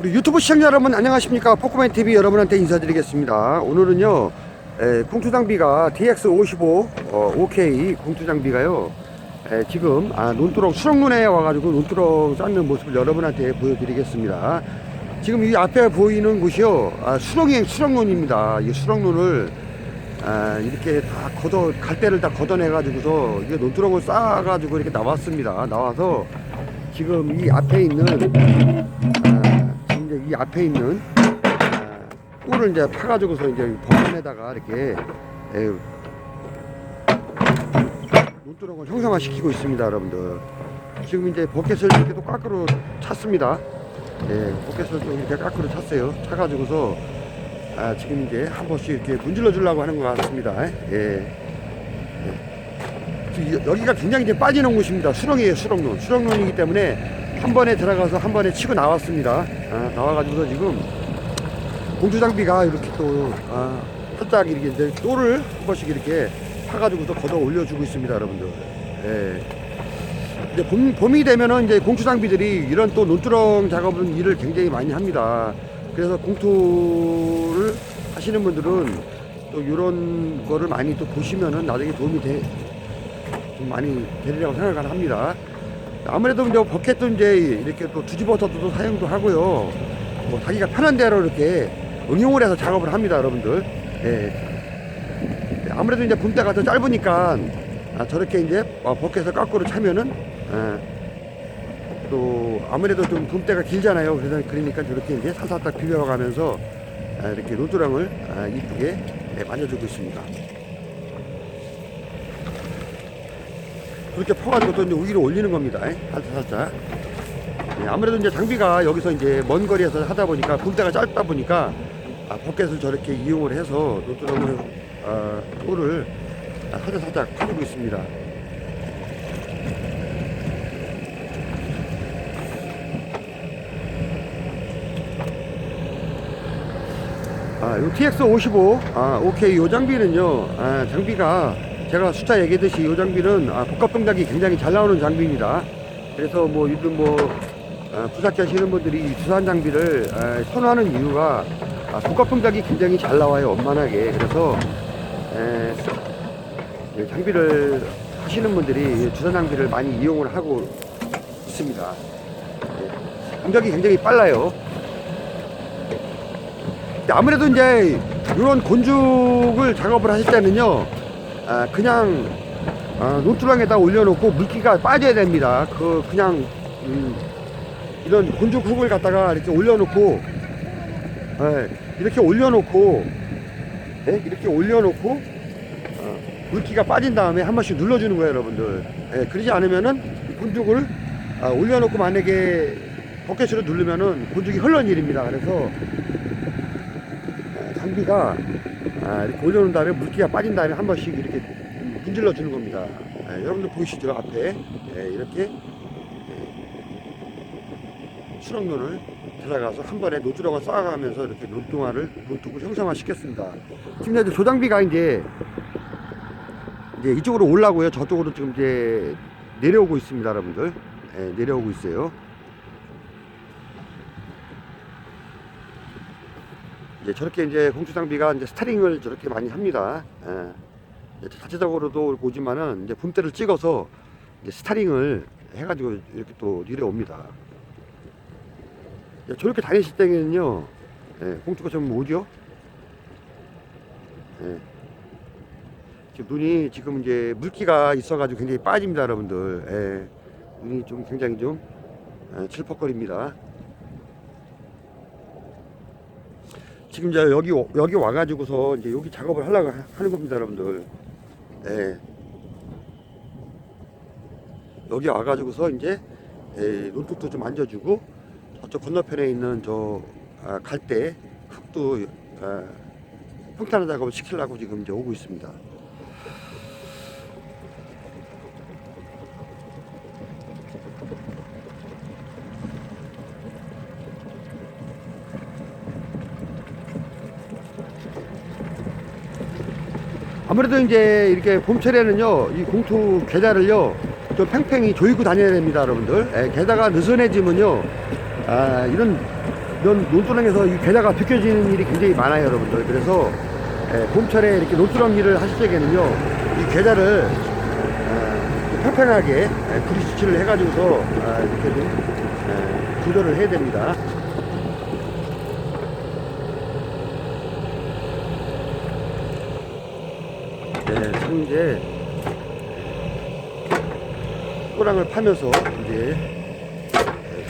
우리 유튜브 시청자 여러분 안녕하십니까 포크맨 TV 여러분한테 인사드리겠습니다. 오늘은요 에, 공투 장비가 DX55 어, OK 공투 장비가요 에, 지금 아, 논두렁 수렁눈에 와가지고 논두렁 쌓는 모습을 여러분한테 보여드리겠습니다. 지금 이 앞에 보이는 곳이요 아, 수렁이 수렁눈입니다. 이 수렁눈을 아, 이렇게 다 걷어 갈대를 다 걷어내 가지고서 이게 논두렁을 쌓아 가지고 이렇게 나왔습니다. 나와서 지금 이 앞에 있는 이 앞에 있는 아, 꿀을 이제 파가지고서 이제 버선에다가 이렇게 에, 논두렁을 형상화시키고 있습니다, 여러분들. 지금 이제 버켓을 이렇게 또 까꾸로 찼습니다. 예, 버켓을 또 이렇게 까꾸로 찼어요. 차가지고서 아, 지금 이제 한 번씩 이렇게 문질러 주려고 하는 것 같습니다. 예. 예. 여기가 굉장히 이제 빠지는 곳입니다. 수렁이에요, 수렁론. 수렁론이기 때문에 한 번에 들어가서 한 번에 치고 나왔습니다. 아, 나와가지고서 지금 공주 장비가 이렇게 또 아, 살짝 이렇게 이제 또를 한 번씩 이렇게 파가지고서 걷어 올려주고 있습니다, 여러분들. 예. 이제 봄, 봄이 되면은 이제 공투 장비들이 이런 또 논두렁 작업은 일을 굉장히 많이 합니다. 그래서 공투를 하시는 분들은 또 이런 거를 많이 또 보시면은 나중에 도움이 돼, 좀 많이 되리라고 생각을 합니다. 아무래도 이제 버켓도 이제 이렇게 또 뒤집어서도 사용도 하고요. 뭐 자기가 편한 대로 이렇게 응용을 해서 작업을 합니다, 여러분들. 예. 아무래도 이제 붐대가 더 짧으니까 아, 저렇게 이제 어, 버켓을 거꾸로 차면은 예. 또 아무래도 좀 붐대가 길잖아요. 그래서 그러니까 저렇게 이제 살살딱 비벼가면서 아, 이렇게 노드랑을 아, 이쁘게 예, 만져주고 있습니다. 그렇게 퍼가지고 또 이제 위로 올리는 겁니다. 예, 살짝 살짝. 예, 아무래도 이제 장비가 여기서 이제 먼 거리에서 하다 보니까 붐대가 짧다 보니까 아, 버켓을 저렇게 이용을 해서 노드랑을 아, 토를 아, 살짝 살짝 파주고 있습니다. 아, 요 TX55, 아, 오케이. 요 장비는요, 아, 장비가 제가 숫자 얘기했듯이 요 장비는 아, 복합 동작이 굉장히 잘 나오는 장비입니다. 그래서 뭐, 요즘 뭐, 아, 부사기 하시는 분들이 이 두산 장비를 아, 선호하는 이유가 아, 복합 동작이 굉장히 잘 나와요, 원만하게. 그래서, 장비를 하시는 분들이 이 두산 장비를 많이 이용을 하고 있습니다. 예, 동작이 굉장히 빨라요. 근데 아무래도 이제 이런 곤죽을 작업을 하실 때는요, 아, 그냥 아, 노트랑에다 올려놓고 물기가 빠져야 됩니다. 그 그냥 음, 이런 곤죽 훅을 갖다가 이렇게 올려놓고 예, 이렇게 올려놓고 예, 이렇게 올려놓고 어, 물기가 빠진 다음에 한 번씩 눌러주는 거예요, 여러분들. 예, 그러지 않으면은 이 곤죽을 아, 올려놓고 만약에 버켓으로 누르면은 곤죽이 흘러는 일입니다. 그래서 장비가 아, 이렇게 올려놓은 다음에 물기가 빠진 다음에 한 번씩 이렇게 문질러 주는 겁니다. 아, 여러분들 보이시죠? 앞에 예, 이렇게 예, 수렁면을 들어가서 한 번에 노트럭을 쌓아가면서 이렇게 논동화를 논tuk을 형상화 시켰습니다. 지금 이제 조장비가 이제 이제 이쪽으로 올라고요. 저쪽으로 지금 이제 내려오고 있습니다, 여러분들. 예, 내려오고 있어요. 이제 저렇게 이제 공수 장비가 이제 스타링을 저렇게 많이 합니다. 예. 자체적으로도 보지만은 이제 붐대를 찍어서 이제 스타링을 해가지고 이렇게 또 내려옵니다. 이제 저렇게 다니실 때는요, 예, 공주가 좀 오죠? 예. 지금 눈이 지금 이제 물기가 있어가지고 굉장히 빠집니다, 여러분들. 예. 눈이 좀 굉장히 좀 예, 칠퍽거립니다. 지금 이제 여기 오- 여기 와가지고서 이제 여기 작업을 하려고 하- 하는 겁니다, 여러분들. 예. 여기 와가지고서 이제 예, 논둑도 좀 만져주고 저쪽 건너편에 있는 저 아, 갈대 흙도 아, 평탄화 작업을 시키려고 지금 이제 오고 있습니다. 아무래도 이제 이렇게 봄철에는요, 이 공투 계좌를요, 좀 팽팽히 조이고 다녀야 됩니다, 여러분들. 예, 게다가 느슨해지면요, 아, 이런 논, 논두렁에서 이 괴자가 벗겨지는 일이 굉장히 많아요, 여러분들. 그래서 예, 봄철에 이렇게 논두렁 일을 하실 적에는요, 이 괴자를 어, 평평하게 예, 구리수치를 해가지고서 아, 이렇게 좀 예, 조절을 해야 됩니다. 네, 이제 꼬랑을 파면서 이제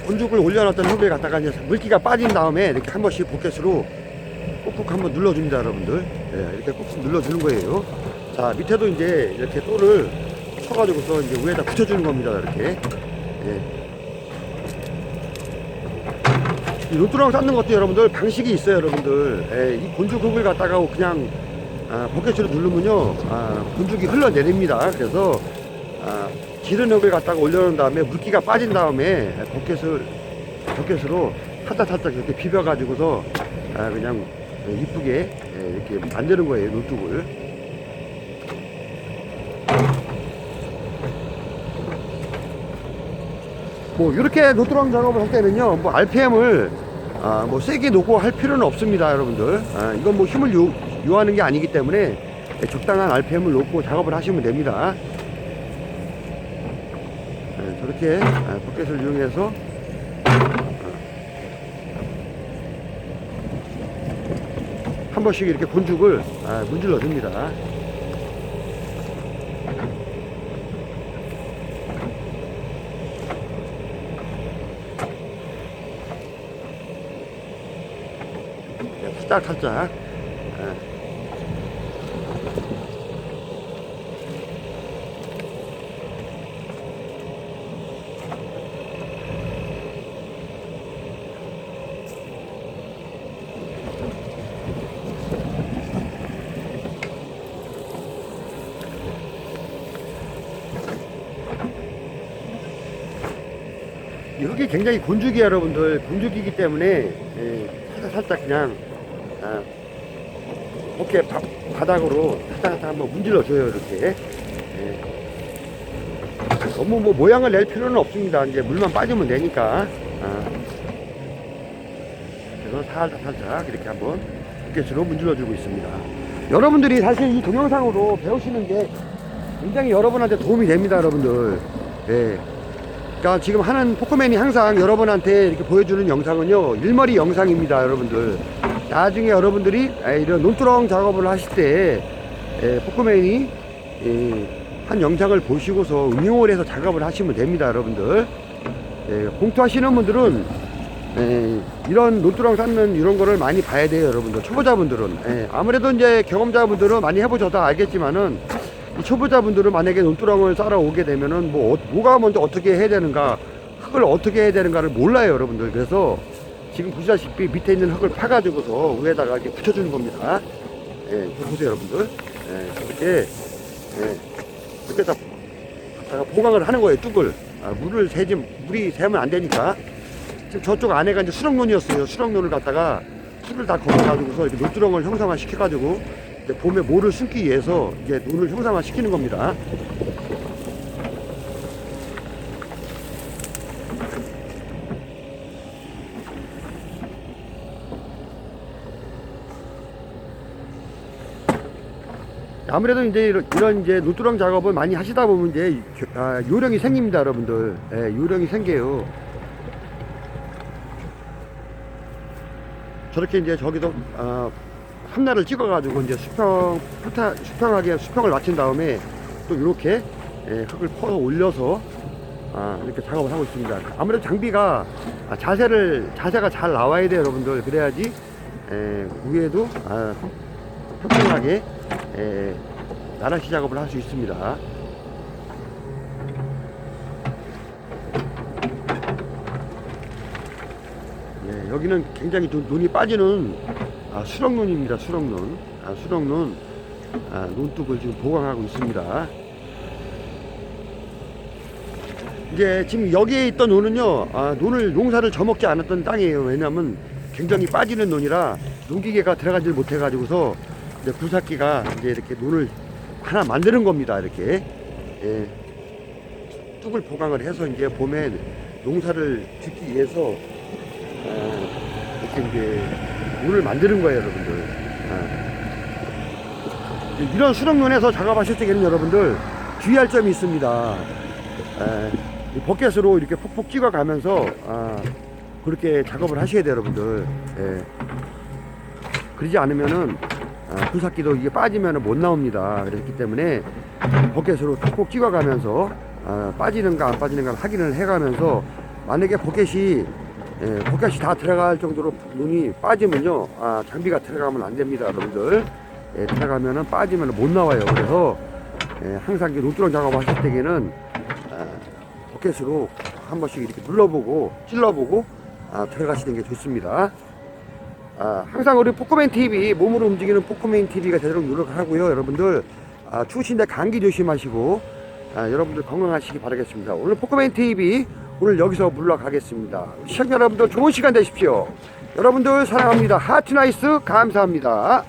곤죽을 올려놨던 흙을 갖다가 이제 물기가 빠진 다음에 이렇게 한 번씩 포켓으로 꾹꾹 한번 눌러줍니다, 여러분들. 네, 이렇게 꾹꾹 눌러주는 거예요. 자, 밑에도 이제 이렇게 또를 쳐가지고서 이제 위에다 붙여주는 겁니다, 이렇게. 예. 이 노뚜랑 쌓는 것도 여러분들 방식이 있어요, 여러분들. 예, 이 곤죽 흙을 갖다가 그냥 아, 포켓으로 누르면요, 아, 곤죽이 흘러내립니다. 그래서 아, 기른 흙을 갖다가 올려놓은 다음에 물기가 빠진 다음에 포켓을 포켓으로 살짝 살짝 이렇게 비벼 가지고서 아, 그냥 이쁘게 예, 이렇게 만드는 거예요, 노뚝을. 뭐 이렇게 노트랑 작업을 할 때는요 뭐 RPM을 아, 뭐 세게 놓고 할 필요는 없습니다 여러분들 아, 이건 뭐 힘을 요, 요하는 게 아니기 때문에 적당한 RPM을 놓고 작업을 하시면 됩니다. 네, 저렇게 아, 포켓을 이용해서 아, 한 번씩 이렇게 곤죽을 아, 문질러 줍니다. 네, 살짝 살짝 예. 이 흙이 굉장히 곤죽이 여러분들 곤죽이기 때문에 예, 살짝 살짝 그냥 아, 어깨 바, 바닥으로 살짝 한번 문질러 줘요 이렇게 예. 너무 뭐 모양을 낼 필요는 없습니다 이제 물만 빠지면 되니까 아. 그래서 살짝 살짝 이렇게 한번 어깨수로 문질러 주고 있습니다 여러분들이 사실 이 동영상으로 배우시는 게 굉장히 여러분한테 도움이 됩니다 여러분들 예. 그러니까 지금 하는 포크맨이 항상 여러분한테 이렇게 보여주는 영상은요 일머리 영상입니다 여러분들. 나중에 여러분들이 에, 이런 논두렁 작업을 하실 때 에, 포크맨이 에, 한 영상을 보시고서 응용을 해서 작업을 하시면 됩니다 여러분들. 에, 공투하시는 분들은 에, 이런 논두렁 쌓는 이런 거를 많이 봐야 돼요 여러분들. 초보자분들은. 에, 아무래도 이제 경험자분들은 많이 해보셔도 알겠지만은 이 초보자분들은 만약에 논두렁을 쌓아 오게 되면은 뭐, 어- 뭐가 먼저 어떻게 해야 되는가 흙을 어떻게 해야 되는가를 몰라요 여러분들. 그래서 지금 보시다시피 밑에 있는 흙을 파가지고서 위에다가 이렇게 붙여주는 겁니다. 예, 보세요 여러분들. 예, 이렇게 예, 이렇게 다 갖다가 보강을 하는 거예요 뚝을. 아, 물을 새지 물이 새면 안 되니까. 지금 저쪽 안에가 이제 수렁논이었어요. 수렁논을 갖다가 술을 다 걸어가지고서 이렇게 논두렁을 형상화 시켜가지고 봄에 모를 숨기 위해서 이제 눈을 형상화 시키는 겁니다. 아무래도 이제 이런, 이제 노뚜렁 작업을 많이 하시다 보면 이제 겨- 아, 요령이 생깁니다, 여러분들. 예, 요령이 생겨요. 저렇게 이제 저기도 아, 함나를 찍어가지고 이제 수평 수타, 수평하게 수평을 맞춘 다음에 또 이렇게 예, 흙을 퍼서 올려서 아, 이렇게 작업을 하고 있습니다. 아무래도 장비가 아, 자세를 자세가 잘 나와야 돼요, 여러분들. 그래야지 예, 위에도 아, 평평하게 예, 나라시 작업을 할 수 있습니다. 예, 여기는 굉장히 눈, 눈이 빠지는 아, 수렁눈입니다. 수렁눈. 아, 수렁눈 아, 논뚝을 지금 보강하고 있습니다. 이제 지금 여기에 있던 논은요, 아, 논을 농사를 저먹지 않았던 땅이에요. 왜냐하면 굉장히 빠지는 논이라 농기계가 들어가질 못해가지고서 이제 굴삭기가 이제 이렇게 논을 하나 만드는 겁니다. 이렇게 예, 뚝을 보강을 해서 이제 봄에 농사를 짓기 위해서 어, 이렇게 이제 문을 만드는 거예요, 여러분들. 예. 이런 수렁면에서 작업하실 때에는 여러분들 주의할 점이 있습니다. 예, 이 버켓으로 이렇게 푹푹 찍어 가면서 아, 그렇게 작업을 하셔야 돼요, 여러분들. 예. 그러지 않으면은 아, 구삭기도 이게 빠지면 못 나옵니다. 그렇기 때문에 버켓으로 푹푹 찍어 가면서 아, 빠지는가 안 빠지는가 확인을 해가면서 만약에 버켓이 예, 버켓이 다 들어갈 정도로 눈이 빠지면요. 아, 장비가 들어가면 안 됩니다 여러분들. 예, 들어가면은 빠지면 못 나와요. 그래서 예, 항상 논두렁 작업하실 때에는 아, 버켓으로 한 번씩 이렇게 눌러보고 찔러보고 아, 들어가시는 게 좋습니다. 아, 항상 우리 포크맨 TV 몸으로 움직이는 포크맨 TV가 되도록 노력하고요 여러분들. 아, 추우신데 감기 조심하시고 아, 여러분들 건강하시기 바라겠습니다. 오늘 포크맨 TV 오늘 여기서 물러가겠습니다. 시청자 여러분들 좋은 시간 되십시오. 여러분들 사랑합니다. 하트나이스 감사합니다